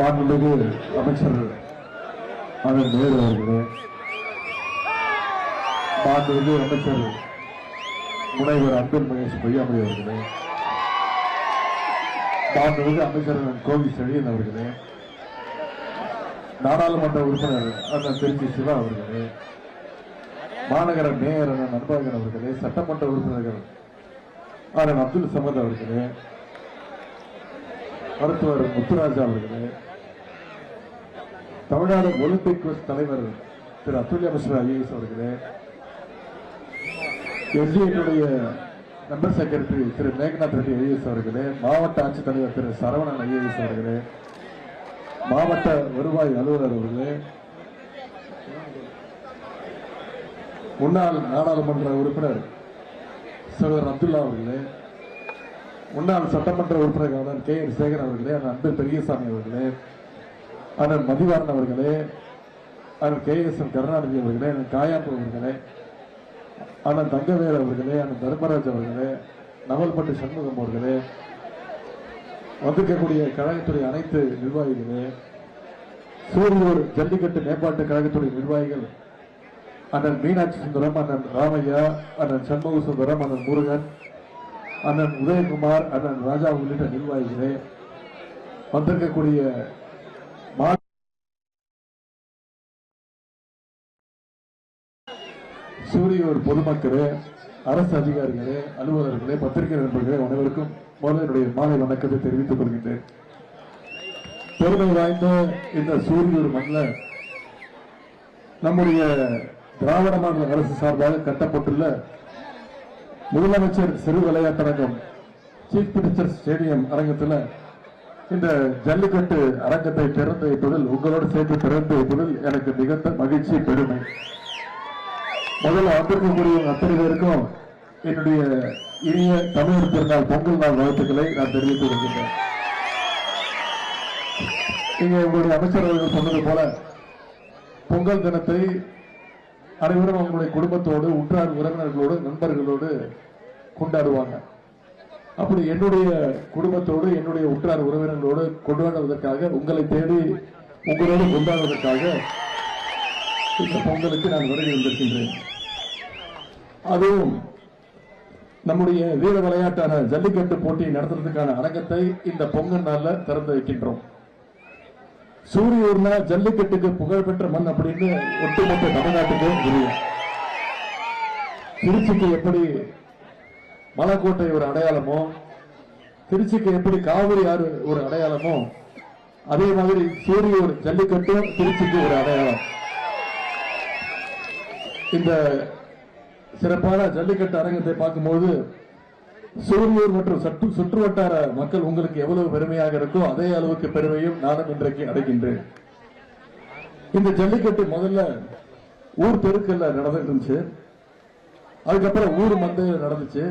மாண்புமிகு அமைச்சர் அவர் நேரு அவர்களே மாண்புமிகு அமைச்சர் முனைவர் அன்பில் மகேஷ் பொய்யாமொழி அவர்களே மாண்புமிகு அமைச்சர் கோவி செழியன் அவர்களே நாடாளுமன்ற உறுப்பினர் அண்ணன் திருச்சி சிவா அவர்களே மாநகர மேயர் அண்ணன் அன்பழகன் அவர்களே சட்டமன்ற உறுப்பினர்கள் அண்ணன் அப்துல் சமத் அவர்களே மருத்துவர் முத்துராஜா அவர்களே தமிழ்நாடு ஒலிம்பிக் தலைவர் திரு அத்துல்யா மிஸ்ரா ஐஏஎஸ் அவர்களே எஸ்டிஎனுடைய மெம்பர் செக்ரட்டரி திரு மேகநாத் ரெட்டி ஐஏஎஸ் அவர்களே மாவட்ட ஆட்சித்தலைவர் திரு சரவணன் ஐஏஎஸ் அவர்களே மாவட்ட வருவாய் அலுவலர் அவர்களே முன்னாள் நாடாளுமன்ற உறுப்பினர் சகோதரர் அப்துல்லா அவர்களே முன்னாள் சட்டமன்ற உறுப்பினரான கே என் சேகர் அவர்களே அந்த அன்பு பெரியசாமி அவர்களே அண்ணன் மதிவாரன் அவர்களே அண்ணன் கே எஸ் என் கருணாநிதி அவர்களே அண்ணன் காயாப்பு அவர்களே அண்ணன் தங்கவேல் அவர்களே அண்ணன் தர்மராஜ் அவர்களே நவல்பட்டு சண்முகம் அவர்களே வந்திருக்கக்கூடிய கழகத்துறை அனைத்து நிர்வாகிகளே சூரியூர் ஜல்லிக்கட்டு மேம்பாட்டு கழகத்துறை நிர்வாகிகள் அண்ணன் மீனாட்சி சுந்தரம் அண்ணன் ராமையா அண்ணன் சண்முக சுந்தரம் அண்ணன் முருகன் அண்ணன் உதயகுமார் அண்ணன் ராஜா உள்ளிட்ட நிர்வாகிகளே வந்திருக்கக்கூடிய பொதுமக்களே அரசு அதிகாரிகளே அலுவலர்களே பத்திரிகை நண்பர்களே அனைவருக்கும் முதல்ல என்னுடைய மாலை வணக்கத்தை தெரிவித்துக் கொள்கின்றேன். பெருமை வாய்ந்த இந்த சூரியூர் மண்ணில் நம்முடைய திராவிட மாநில அரசு சார்பாக கட்டப்பட்டுள்ள முதலமைச்சர் சிறு விளையாட்டரங்கம் சீஃப் மினிஸ்டர் ஸ்டேடியம் அரங்கத்தில் இந்த ஜல்லிக்கட்டு அரங்கத்தை திறந்து வைப்பதில் உங்களோடு சேர்த்து திறந்து வைப்பதில் எனக்கு மிகுந்த மகிழ்ச்சி பெருமை. முதல்ல வந்திருக்கக்கூடிய அத்தனை பேருக்கும் என்னுடைய இனிய தமிழர் திருநாள் பொங்கல் நாள் வாழ்த்துக்களை நான் தெரிவித்து வருகின்றேன் இங்கே உங்களுடைய அமைச்சர் அவர்கள் சொன்னது போல பொங்கல் தினத்தை அனைவரும் அவங்களுடைய குடும்பத்தோடு உற்றார் உறவினர்களோடு நண்பர்களோடு கொண்டாடுவாங்க. அப்படி என்னுடைய குடும்பத்தோடு என்னுடைய உற்றார் உறவினர்களோடு கொண்டாடுவதற்காக உங்களை தேடி உங்களோடு கொண்டாடுவதற்காக இந்த பொங்கலுக்கு நான் வருகை வந்திருக்கின்றேன் அதுவும் நம்முடைய வீர விளையாட்டான ஜல்லிக்கட்டு போட்டியை நடத்துறதுக்கான அரங்கத்தை இந்த பொங்கல் நாளில் திறந்து வைக்கின்றோம். சூரியூர்ல ஜல்லிக்கட்டுக்கு புகழ்பெற்ற மண் அப்படின்னு ஒட்டுமொத்த தமிழ்நாட்டுக்கு தெரியும். திருச்சிக்கு எப்படி மலைக்கோட்டை ஒரு அடையாளமோ திருச்சிக்கு எப்படி காவிரி ஆறு ஒரு அடையாளமோ அதே மாதிரி சூரியூர் ஜல்லிக்கட்டும் திருச்சிக்கு ஒரு அடையாளம். இந்த சிறப்பான ஜல்லிக்கட்டு அரங்கத்தை பார்க்கும்போது சூரியூர் மற்றும் சற்று சுற்று வட்டார மக்கள் உங்களுக்கு எவ்வளவு பெருமையாக இருக்கோ அதே அளவுக்கு பெருமையும் நானும் இன்றைக்கு அடைகின்றேன். இந்த ஜல்லிக்கட்டு முதல்ல ஊர் தெருக்கல்ல நடந்துட்டு இருந்துச்சு அதுக்கப்புறம் ஊர் மந்தையில் நடந்துச்சு.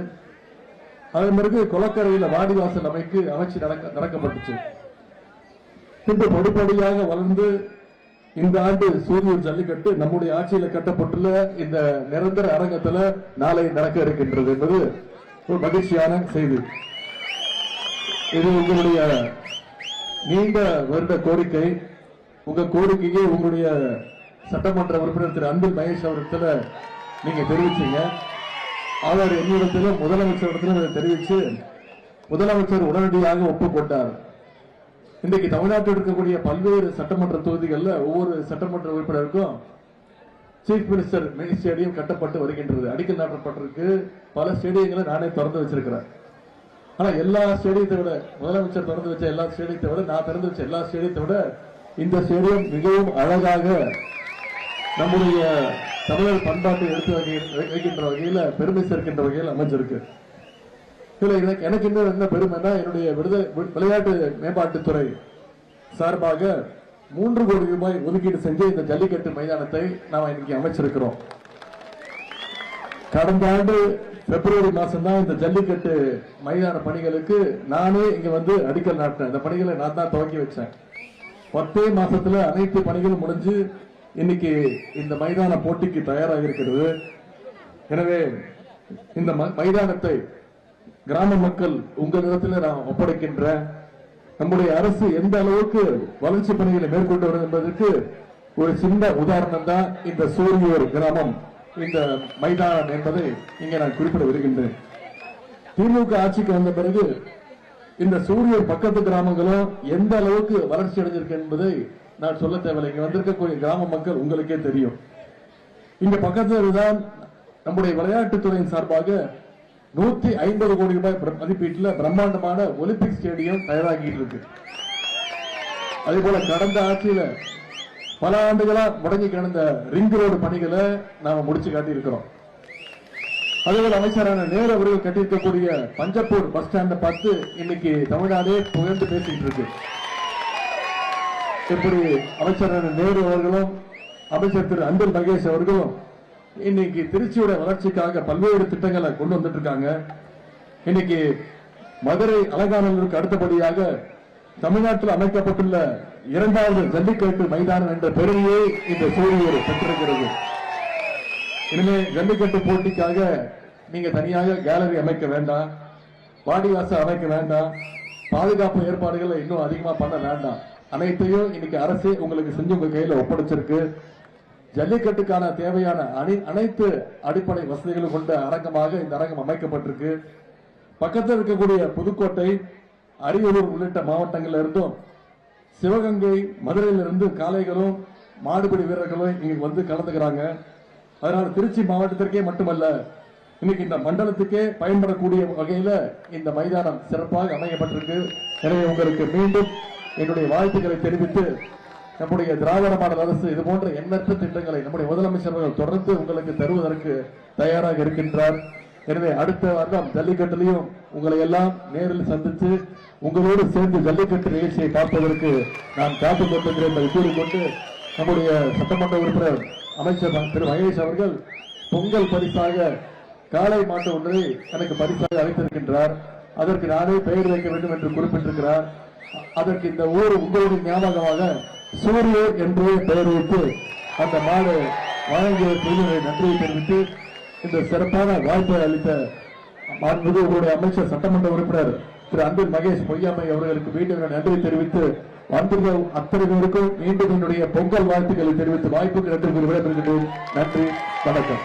அதன் பிறகு குளக்கரையில வாடிவாசல் அமைக்கு அமைச்சு நடக்க நடக்கப்பட்டுச்சு. பின்பு படிப்படியாக வளர்ந்து இந்த ஆண்டு சூரியன் ஜல்லிக்கட்டு நம்முடைய ஆட்சியில கட்டப்பட்டுள்ள இந்த நிரந்தர அரங்கத்துல நாளை நடக்க இருக்கின்றது என்பது ஒரு மகிழ்ச்சியான செய்தி. இது உங்களுடைய நீண்ட வருட கோரிக்கை. உங்க கோரிக்கையை உங்களுடைய சட்டமன்ற உறுப்பினர் திரு அன்பில் மகேஷ் அவரிடத்துல நீங்க தெரிவிச்சீங்க. அவர் என்னிடத்திலும் முதலமைச்சர் இடத்துல தெரிவிச்சு முதலமைச்சர் உடனடியாக ஒப்புக்கொண்டார். இன்றைக்கு தமிழ்நாட்டில் இருக்கக்கூடிய பல்வேறு சட்டமன்ற தொகுதிகளில் ஒவ்வொரு சட்டமன்ற உறுப்பினருக்கும் சீஃப் மினிஸ்டர் மினி ஸ்டேடியம் கட்டப்பட்டு வருகின்றது. அடிக்கல் நாட்டப்பட்டிருக்கு. பல ஸ்டேடியங்களை நானே திறந்து வச்சிருக்கிறேன். ஆனா எல்லா ஸ்டேடியத்தை விட முதலமைச்சர் திறந்து வச்ச எல்லா ஸ்டேடியத்தை விட நான் திறந்து வச்ச எல்லா ஸ்டேடியத்தை விட இந்த ஸ்டேடியம் மிகவும் அழகாக நம்முடைய தமிழர் பண்பாட்டை எடுத்து வகையில் வைக்கின்ற வகையில் பெருமை சேர்க்கின்ற வகையில் அமைஞ்சிருக்கு. இதுல எனக்கு எனக்கு என்ன என்ன பெருமைன்னா என்னுடைய விடுதலை வி- விளையாட்டு மேம்பாட்டுத்துறை சார்பாக மூன்று கோடி ரூபாய் ஒதுக்கீடு செஞ்சு இந்த ஜல்லிக்கட்டு மைதானத்தை நாம் இன்னைக்கு அமைச்சிருக்கிறோம். கடந்த ஆண்டு பிப்ரவரி மாசம் தான் இந்த ஜல்லிக்கட்டு மைதான பணிகளுக்கு நானே இங்க வந்து அடிக்கல் நாட்டினேன். இந்த பணிகளை நான் தான் துவக்கி வச்சேன். பத்தே மாசத்துல அனைத்து பணிகளும் முடிஞ்சு இன்னைக்கு இந்த மைதான போட்டிக்கு தயாராக இருக்கிறது. எனவே இந்த ம- மைதானத்தை கிராம மக்கள் உங்களிடத்தில் நான் ஒப்படைக்கின்ற நம்முடைய அரசு எந்த அளவுக்கு வளர்ச்சி பணிகளை மேற்கொண்டு வருது என்பதற்கு ஒரு சின்ன உதாரணம் தான் இந்த சூரியூர் கிராமம் இந்த மைதானம் என்பதை இங்கே நான் குறிப்பிட வருகின்றேன் திமுக ஆட்சிக்கு வந்த பிறகு இந்த சூரியூர் பக்கத்து கிராமங்களும் எந்த அளவுக்கு வளர்ச்சி அடைஞ்சிருக்கு என்பதை நான் சொல்ல தேவையில்லை. இங்க வந்திருக்கக்கூடிய கிராம மக்கள் உங்களுக்கே தெரியும். இங்க பக்கத்துல தான் நம்முடைய விளையாட்டுத்துறையின் சார்பாக நூத்தி ஐம்பது கோடி ரூபாய் பிர- மதிப்பீட்டுல பிரம்மாண்டமான ஒலிம்பிக் ஸ்டேடியம் தயாராகிட்டு இருக்கு அதே போல கடந்த ஆட்சியில பல ஆண்டுகளா முடங்கி கிடந்த ரிங் ரோடு பணிகளை நாம முடிச்சு காட்டியிருக்கிறோம். அதேபோல அமைச்சரான நேரு அவர்கள் கட்டியிருக்கக்கூடிய பஞ்சப்பூர் பஸ் ஸ்டாண்டை பார்த்து இன்னைக்கு தமிழ்நாடே புகழ்ந்து பேசிட்டு இருக்கு இப்படி அமைச்சரான நேரு அவர்களும் அமைச்சர் திரு அன்பில் மகேஷ் அவர்களும் இன்னைக்கு திருச்சியோட வளர்ச்சிக்காக பல்வேறு திட்டங்களை கொண்டு வந்துட்டு இருக்காங்க இன்னைக்கு மதுரை அலங்காநல்லூருக்கு அடுத்தபடியாக தமிழ்நாட்டில் அமைக்கப்பட்டுள்ள இரண்டாவது ஜல்லிக்கட்டு மைதானம் என்ற பெருமையை இந்த சூரியர் பெற்றிருக்கிறது. இனிமே ஜல்லிக்கட்டு போட்டிக்காக நீங்க தனியாக கேலரி அமைக்க வேண்டாம். வாடிவாசல் அமைக்க வேண்டாம். பாதுகாப்பு ஏற்பாடுகளை இன்னும் அதிகமா பண்ண வேண்டாம். அனைத்தையும் இன்னைக்கு அரசு உங்களுக்கு செஞ்சு உங்க கையில ஒப்படைச்சிருக்கு. ஜல்லிக்கட்டுக்கான தேவையான அணி அனைத்து அடிப்படை வசதிகளும் கொண்ட அரங்கமாக இந்த அரங்கம் அமைக்கப்பட்டிருக்கு. பக்கத்தில் இருக்கக்கூடிய புதுக்கோட்டை அரியலூர் உள்ளிட்ட மாவட்டங்கள்ல இருந்தும் சிவகங்கை மதுரையிலிருந்து காளைகளும் மாடுபிடி வீரர்களும் இங்க வந்து கலந்துக்கிறாங்க. அதனால திருச்சி மாவட்டத்திற்கே மட்டுமல்ல இன்னைக்கு இந்த மண்டலத்துக்கே பயன்படக்கூடிய வகையில இந்த மைதானம் சிறப்பாக அமையப்பட்டிருக்கு எனவே உங்களுக்கு மீண்டும் என்னுடைய வாழ்த்துக்களை தெரிவித்து நம்முடைய திராவிட மாடல் அரசு இது போன்ற எண்ணற்ற திட்டங்களை நம்முடைய முதலமைச்சர்கள் தொடர்ந்து உங்களுக்கு தருவதற்கு தயாராக இருக்கின்றார். எனவே அடுத்த வருடம் ஜல்லிக்கட்டுலையும் உங்களை எல்லாம் நேரில் சந்தித்து உங்களோடு சேர்ந்து ஜல்லிக்கட்டு நிகழ்ச்சியை பார்ப்பதற்கு நான் காத்துக் கொண்டிருக்கிறேன் என்பதை கூறிக்கொண்டு நம்முடைய சட்டமன்ற உறுப்பினர் அமைச்சர் திரு மகேஷ் அவர்கள் பொங்கல் பரிசாக காளை மாட்டு ஒன்றை எனக்கு பரிசாக அளித்திருக்கின்றார். அதற்கு நானே பெயர் வைக்க வேண்டும் என்று குறிப்பிட்டிருக்கிறார். அதற்கு இந்த ஊர் உங்களுடைய ஞாபகமாக சூரியர் என்று பெயர் வைத்து அந்த மாடு வழங்கிய செய்திகளை நன்றியை தெரிவித்து இந்த சிறப்பான வாய்ப்பை அளித்த மாண்புமிகு உங்களுடைய அமைச்சர் சட்டமன்ற உறுப்பினர் திரு அன்பில் மகேஷ் பொய்யாமை அவர்களுக்கு மீண்டும் நன்றி தெரிவித்து வந்திருந்த அத்தனை பேருக்கும் மீண்டும் என்னுடைய பொங்கல் வாழ்த்துக்களை தெரிவித்து வாய்ப்புக்கு நன்றி விடைபெறுகின்றேன். நன்றி வணக்கம்.